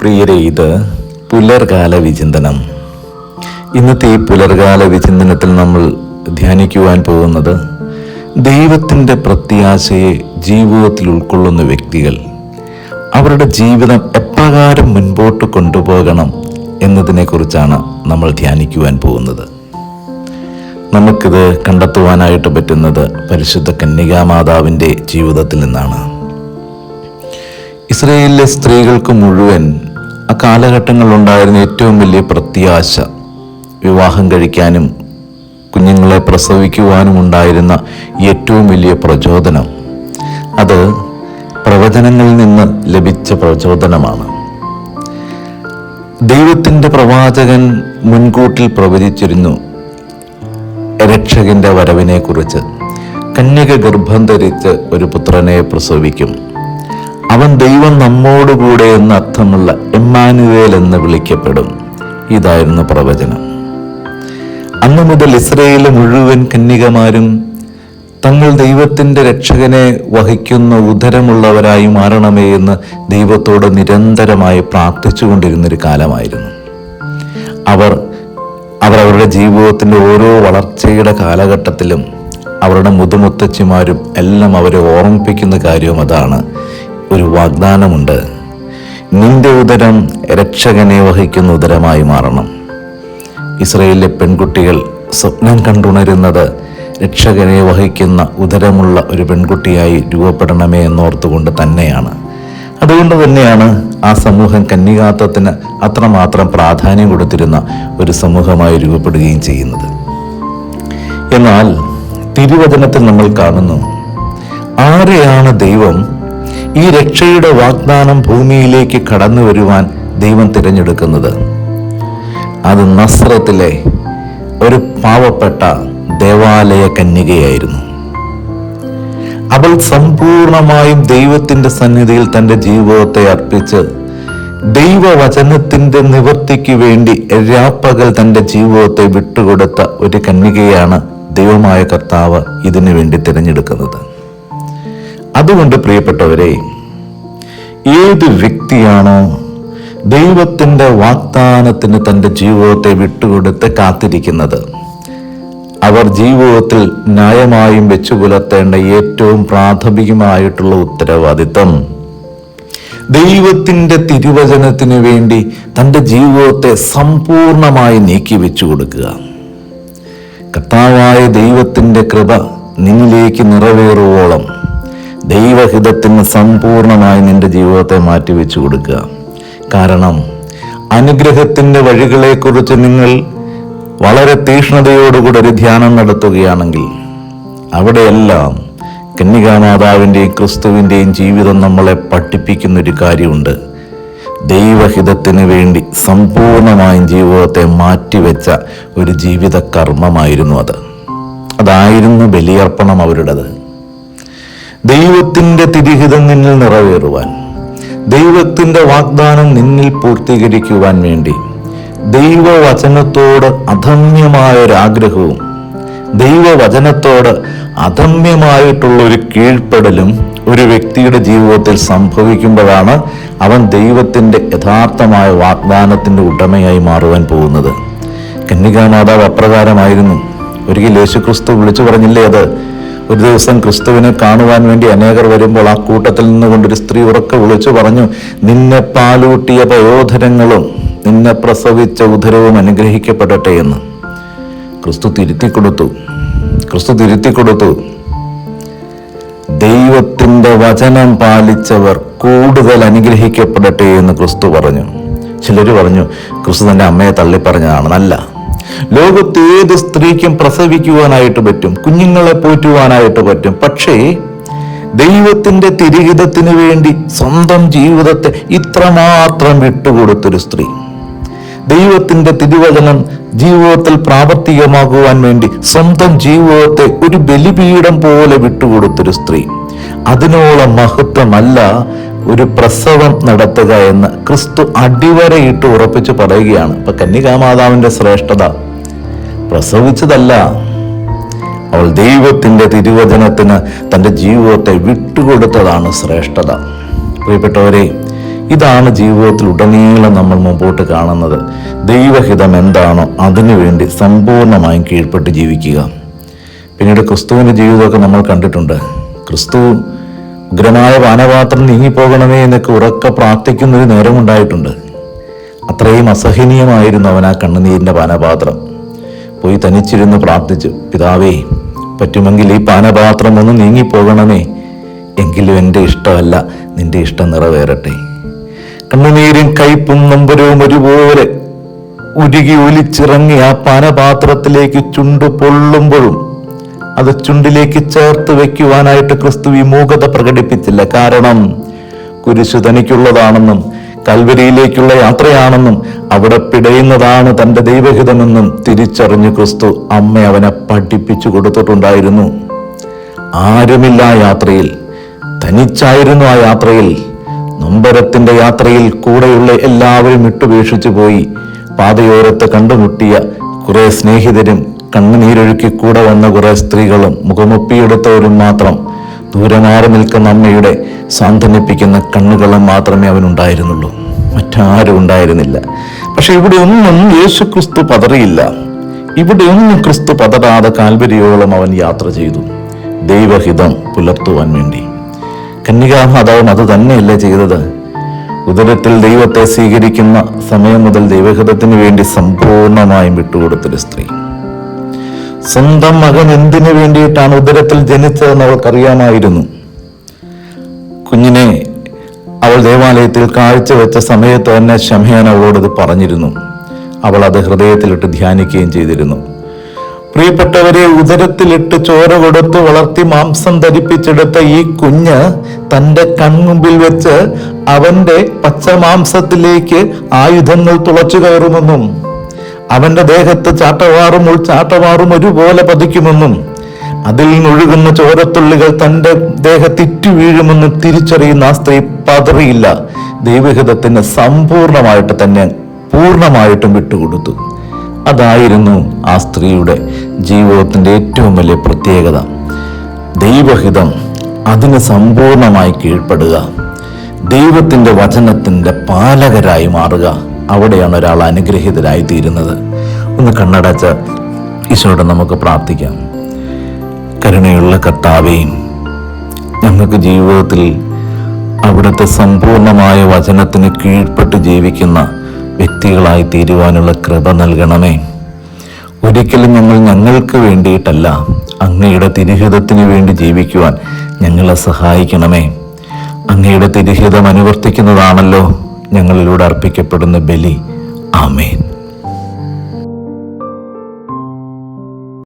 പ്രിയരെ ഇത് പുലർകാല വിചിന്തനം. ഇന്നത്തെ ഈ പുലർകാല വിചിന്തനത്തിൽ നമ്മൾ ധ്യാനിക്കുവാൻ പോകുന്നത് ദൈവത്തിന്റെ പ്രത്യാശയെ ജീവിതത്തിൽ ഉൾക്കൊള്ളുന്ന വ്യക്തികൾ. അവരുടെ ജീവിതം എപ്രകാരം മുൻപോട്ട് കൊണ്ടുപോകണം എന്നതിനെക്കുറിച്ചാണ് നമ്മൾ ധ്യാനിക്കുവാൻ പോകുന്നത്. നമുക്കിത് കണ്ടെത്തുവാനായിട്ട് പറ്റുന്നത് പരിശുദ്ധ കന്യകാമാതാവിന്റെ ജീവിതത്തിൽ നിന്നാണ്. ഇസ്രയേലിലെ സ്ത്രീകൾക്ക് മുഴുവൻ ആ കാലഘട്ടങ്ങളിലുണ്ടായിരുന്ന ഏറ്റവും വലിയ പ്രത്യാശ വിവാഹം കഴിക്കാനും കുഞ്ഞുങ്ങളെ പ്രസവിക്കുവാനും ഉണ്ടായിരുന്ന ഏറ്റവും വലിയ പ്രചോദനം. അത് പ്രവചനങ്ങളിൽ നിന്ന് ലഭിച്ച പ്രചോദനമാണ്. ദൈവത്തിന്റെ പ്രവാചകൻ മുൻകൂട്ടിൽ പ്രവചിച്ചിരുന്നു രക്ഷകന്റെ വരവിനെക്കുറിച്ച്. കന്യക ഗർഭം ധരിച്ച് ഒരു പുത്രനെ പ്രസവിക്കും. അവൻ ദൈവം നമ്മോടുകൂടെ എന്ന അർത്ഥമുള്ള എമ്മാനുവേൽ എന്ന് വിളിക്കപ്പെടും. ഇതായിരുന്നു പ്രവചനം. അന്നു മുതൽ ഇസ്രയേൽ മുഴുവൻ കന്യകമാരും തങ്ങൾ ദൈവത്തിന്റെ രക്ഷകനെ വഹിക്കുന്ന ഉദരമുള്ളവരായി മാറണമേ എന്ന് ദൈവത്തോട് നിരന്തരമായി പ്രാർത്ഥിച്ചുകൊണ്ടിരുന്നൊരു കാലമായിരുന്നു. അവർ അവർ അവരുടെ ജീവിതത്തിന്റെ ഓരോ വളർച്ചയുടെ കാലഘട്ടത്തിലും അവരുടെ മുതുമുത്തച്ഛിമാരും എല്ലാം അവരെ ഓർമ്മിപ്പിക്കുന്ന കാര്യവും അതാണ്. ഒരു വാഗ്ദാനമുണ്ട്. നിന്റെ ഉദരം രക്ഷകനെ വഹിക്കുന്ന ഉദരമായി മാറണം. ഇസ്രയേലിലെ പെൺകുട്ടികൾ സ്വപ്നം കണ്ടുണരുന്നത് രക്ഷകനെ വഹിക്കുന്ന ഉദരമുള്ള ഒരു പെൺകുട്ടിയായി രൂപപ്പെടണമേ എന്നോർത്തുകൊണ്ട് തന്നെയാണ്. അതുകൊണ്ട് തന്നെയാണ് ആ സമൂഹം കന്യകാത്വത്തിന് അത്രമാത്രം പ്രാധാന്യം കൊടുത്തിരുന്ന ഒരു സമൂഹമായി രൂപപ്പെടുകയും ചെയ്യുന്നത്. എന്നാൽ തിരുവചനത്തിൽ നമ്മൾ കാണുന്നു ആരെയാണ് ദൈവം ഈ രക്ഷയുടെ വാഗ്ദാനം ഭൂമിയിലേക്ക് കടന്നു വരുവാൻ ദൈവം തിരഞ്ഞെടുക്കുന്നത്. അത് നസ്രത്തിലെ ഒരു പാവപ്പെട്ട ദേവാലയ കന്യകയായിരുന്നു. അവൾ സമ്പൂർണമായും ദൈവത്തിന്റെ സന്നിധിയിൽ തന്റെ ജീവിതത്തെ അർപ്പിച്ച് ദൈവവചനത്തിന്റെ നിവൃത്തിക്ക് വേണ്ടി രാപ്പകൽ തന്റെ ജീവിതത്തെ വിട്ടുകൊടുത്ത ഒരു കന്യകയാണ് ദൈവമായ കർത്താവ് ഇതിനു വേണ്ടി തിരഞ്ഞെടുക്കുന്നത്. അതുകൊണ്ട് പ്രിയപ്പെട്ടവരെ ഏത് വ്യക്തിയാണോ ദൈവത്തിന്റെ വാഗ്ദാനത്തിന് തന്റെ ജീവിതത്തെ വിട്ടുകൊടുത്ത് കാത്തിരിക്കുന്നത് അവർ ജീവിതത്തിൽ ന്യായമായും വെച്ചു പുലർത്തേണ്ട ഏറ്റവും പ്രാഥമികമായിട്ടുള്ള ഉത്തരവാദിത്തം ദൈവത്തിന്റെ തിരുവചനത്തിനു വേണ്ടി തന്റെ ജീവിതത്തെ സമ്പൂർണമായി നീക്കി വെച്ചു കൊടുക്കുക. കർത്താവായ ദൈവത്തിന്റെ കൃപ നിന്നിലേക്ക് നിറവേറുവോളം ദൈവഹിതത്തിന് സമ്പൂർണമായി നിന്റെ ജീവിതത്തെ മാറ്റി വെച്ചു കൊടുക്കുക. കാരണം അനുഗ്രഹത്തിന്റെ വഴികളെക്കുറിച്ച് നിങ്ങൾ വളരെ തീഷ്ണതയോടുകൂടി ഒരു ധ്യാനം നടത്തുകയാണെങ്കിൽ അവിടെയെല്ലാം കന്യകാമാതാവിന്റെയും ക്രിസ്തുവിന്റെയും ജീവിതം നമ്മളെ പഠിപ്പിക്കുന്ന ഒരു കാര്യമുണ്ട്. ദൈവഹിതത്തിന് വേണ്ടി സമ്പൂർണമായും ജീവിതത്തെ മാറ്റിവെച്ച ഒരു ജീവിത കർമ്മമായിരുന്നു അത്. അതായിരുന്നു ബലിയർപ്പണം അവരുടേത്. ദൈവത്തിന്റെ തിരിഹിതം നിന്നിൽ നിറവേറുവാൻ ദൈവത്തിന്റെ വാഗ്ദാനം നിന്നിൽ പൂർത്തീകരിക്കുവാൻ വേണ്ടി ദൈവവചനത്തോട് അധമ്യമായ ഒരു ആഗ്രഹവും ദൈവവചനത്തോട് അധമ്യമായിട്ടുള്ള ഒരു കീഴ്പ്പെടലും ഒരു വ്യക്തിയുടെ ജീവിതത്തിൽ സംഭവിക്കുമ്പോഴാണ് അവൻ ദൈവത്തിന്റെ യഥാർത്ഥമായ വാഗ്ദാനത്തിന്റെ ഉടമയായി മാറുവാൻ പോകുന്നത്. കന്യകാമാതാവ് അപ്രകാരമായിരുന്നു. ഒരിക്കൽ യേശുക്രിസ്തു വിളിച്ചു പറഞ്ഞില്ലേ അത്? ഒരു ദിവസം ക്രിസ്തുവിനെ കാണുവാൻ വേണ്ടി അനേകർ വരുമ്പോൾ ആ കൂട്ടത്തിൽ നിന്നുകൊണ്ടൊരു സ്ത്രീ ഉറക്കെ വിളിച്ചു പറഞ്ഞു നിന്നെ പാലൂട്ടിയ പയോധരങ്ങളും നിന്നെ പ്രസവിച്ച ഉദരവും അനുഗ്രഹിക്കപ്പെടട്ടെ എന്ന്. ക്രിസ്തു തിരുത്തി കൊടുത്തു ക്രിസ്തു തിരുത്തി കൊടുത്തു ദൈവത്തിന്റെ വചനം പാലിച്ചവർ കൂടുതൽ അനുഗ്രഹിക്കപ്പെടട്ടെ എന്ന് ക്രിസ്തു പറഞ്ഞു. ചിലർ പറഞ്ഞു ക്രിസ്തു തന്റെ അമ്മയെ തള്ളി പറഞ്ഞതാണ് നല്ല ലോകത്ത് ഏത് സ്ത്രീക്കും പ്രസവിക്കുവാനായിട്ട് പറ്റും കുഞ്ഞുങ്ങളെ പോറ്റുവാനായിട്ട് പറ്റും. പക്ഷേ ദൈവത്തിന്റെ തിരിഹിതത്തിന് വേണ്ടി സ്വന്തം ജീവിതത്തെ ഇത്രമാത്രം വിട്ടുകൊടുത്തൊരു സ്ത്രീ ദൈവത്തിന്റെ തിരുവചനം ജീവിതത്തിൽ പ്രാവർത്തികമാകുവാൻ വേണ്ടി സ്വന്തം ജീവിതത്തെ ഒരു ബലിപീഠം പോലെ വിട്ടുകൊടുത്തൊരു സ്ത്രീ അതിനോളം മഹത്വമല്ല ഒരു പ്രസവം നടത്തുക എന്ന് ക്രിസ്തു അടിവരയിട്ട് ഉറപ്പിച്ച് പറയുകയാണ്. ഇപ്പൊ കന്യകാമാതാവിന്റെ ശ്രേഷ്ഠത. പ്രസവിച്ചതല്ല. അവൾ ദൈവത്തിന്റെ തിരുവചനത്തിന് തന്റെ ജീവിതത്തെ വിട്ടുകൊടുത്തതാണ് ശ്രേഷ്ഠത. പ്രിയപ്പെട്ടവരെ ഇതാണ് ജീവിതത്തിൽ ഉടനീളം നമ്മൾ മുമ്പോട്ട് കാണുന്നത്. ദൈവഹിതം എന്താണോ അതിനുവേണ്ടി സമ്പൂർണമായും കീഴ്പ്പെട്ട് ജീവിക്കുക. പിന്നീട് ക്രിസ്തുവിന്റെ ജീവിതമൊക്കെ നമ്മൾ കണ്ടിട്ടുണ്ട്. ക്രിസ്തു ഉഗ്രമായ പാനപാത്രം നീങ്ങിപ്പോകണമേ എന്നൊക്കെ പ്രാർത്ഥിക്കുന്ന പ്രാർത്ഥിക്കുന്നൊരു നേരമുണ്ടായിട്ടുണ്ട്. അത്രയും അസഹനീയമായിരുന്നു അവൻ ആ കണ്ണുനീരിന്റെ പാനപാത്രം. പോയി തനിച്ചിരുന്ന് പ്രാർത്ഥിച്ചു പിതാവേ പറ്റുമെങ്കിൽ ഈ പാനപാത്രം ഒന്ന് നീങ്ങിപ്പോകണമേ. എങ്കിലും എന്റെ ഇഷ്ടമല്ല നിന്റെ ഇഷ്ടം നിറവേറട്ടെ. കണ്ണുനീരും കയ്പും നമ്പരവും ഒരുപോലെ ഉരുകി ഒലിച്ചിറങ്ങി ആ പാനപാത്രത്തിലേക്ക് ചുണ്ടു പൊള്ളുമ്പോഴും അത് ചുണ്ടിലേക്ക് ചേർത്ത് വെക്കുവാനായിട്ട് ക്രിസ്തു വിമൂകത പ്രകടിപ്പിച്ചില്ല. കാരണം കുരിശു തനിക്കുള്ളതാണെന്നും കൽവരിയിലേക്കുള്ള യാത്രയാണെന്നും അവിടെ പിടയുന്നതാണ് തന്റെ ദൈവഹിതമെന്നും തിരിച്ചറിഞ്ഞ് ക്രിസ്തു അമ്മ അവനെ പഠിപ്പിച്ചു കൊടുത്തിട്ടുണ്ടായിരുന്നു. ആരുമില്ല ആ യാത്രയിൽ. തനിച്ചായിരുന്നു ആ യാത്രയിൽ. നൊമ്പരത്തിന്റെ യാത്രയിൽ കൂടെയുള്ള എല്ലാവരും ഇട്ടുപേക്ഷിച്ചു പോയി പാതയോരത്ത് കണ്ടുമുട്ടിയ കുറേ സ്നേഹിതരും കണ്ണുനീരൊഴുക്കി കൂടെ വന്ന കുറേ സ്ത്രീകളും മുഖമൊപ്പിയെടുത്തവരും മാത്രം ദൂരമാറി നിൽക്കുന്ന അമ്മയുടെ സാന്ത്വനിപ്പിക്കുന്ന കണ്ണുകളും മാത്രമേ അവനുണ്ടായിരുന്നുള്ളൂ. മറ്റാരും ഉണ്ടായിരുന്നില്ല. പക്ഷെ ഇവിടെ ഒന്നും യേശു ക്രിസ്തു പതറിയില്ല. ഇവിടെ ഒന്നും ക്രിസ്തു പതറാതെ കാൽവരിയോളം അവൻ യാത്ര ചെയ്തു. ദൈവഹിതം പുലർത്തുവാൻ വേണ്ടി. കന്യകാമാതാവും അത് തന്നെയല്ലേ ചെയ്തത്? ഉദരത്തിൽ ദൈവത്തെ സ്വീകരിക്കുന്ന സമയം മുതൽ ദൈവഹിതത്തിന് വേണ്ടി സമ്പൂർണമായും വിട്ടുകൊടുത്തൊരു സ്ത്രീ. സ്വന്തം മകൻ എന്തിനു വേണ്ടിയിട്ടാണ് ഉദരത്തിൽ ജനിച്ചതെന്ന് അവൾക്കറിയാമായിരുന്നു കുഞ്ഞിനെ അവൾ ദേവാലയത്തിൽ കാഴ്ചവെച്ച സമയത്ത് തന്നെ ശമയാൻ അവളോടത് പറഞ്ഞിരുന്നു. അവൾ അത് ഹൃദയത്തിലിട്ട് ധ്യാനിക്കുകയും ചെയ്തിരുന്നു. പ്രിയപ്പെട്ടവരെ ഉദരത്തിലിട്ട് ചോര കൊടുത്ത് വളർത്തി മാംസം ധരിപ്പിച്ചെടുത്ത ഈ കുഞ്ഞ് തന്റെ കൺമുമ്പിൽ വെച്ച് അവന്റെ പച്ചമാംസത്തിലേക്ക് ആയുധങ്ങൾ തുളച്ചു കയറുമെന്നും അവന്റെ ദേഹത്ത് ചാട്ടവാറും ഉൾച്ചാട്ടവാറും ഒരുപോലെ പതിക്കുമെന്നും അതിൽ നിന്നൊഴുകുന്ന ചോരത്തുള്ളികൾ തന്റെ ദേഹത്തിറ്റു വീഴുമെന്നും തിരിച്ചറിയുന്ന ആ സ്ത്രീ പതറിയില്ല. ദൈവഹിതത്തിന് സമ്പൂർണമായിട്ട് തന്നെ പൂർണമായിട്ടും വിട്ടുകൊടുത്തു. അതായിരുന്നു ആ സ്ത്രീയുടെ ജീവിതത്തിന്റെ ഏറ്റവും വലിയ പ്രത്യേകത. ദൈവഹിതം അതിന് സമ്പൂർണമായി കീഴ്പ്പെടുക. ദൈവത്തിന്റെ വചനത്തിന്റെ പാലകരായി മാറുക. അവിടെയാണ് ഒരാൾ അനുഗ്രഹീതരായി തീരുന്നത് ഒന്ന് കണ്ണടച്ച ഈശോയോട് നമുക്ക് പ്രാർത്ഥിക്കാം. കരുണയുള്ള കർത്താവേയും ഞങ്ങൾക്ക് ജീവിതത്തിൽ അവിടുത്തെ സമ്പൂർണമായ വചനത്തിന് കീഴ്പ്പെട്ട് ജീവിക്കുന്ന വ്യക്തികളായി തീരുവാനുള്ള കൃപ നൽകണമേ. ഒരിക്കലും ഞങ്ങൾ ഞങ്ങൾക്ക് വേണ്ടിയിട്ടല്ല അങ്ങയുടെ തിരുഹിതത്തിന് വേണ്ടി ജീവിക്കുവാൻ ഞങ്ങളെ സഹായിക്കണമേ. അങ്ങയുടെ തിരുഹിതം അനുവർത്തിക്കുന്നതാണല്ലോ. ഞങ്ങളിലൂടെ അർപ്പിക്കപ്പെടുന്ന ബലി. ആമേൻ.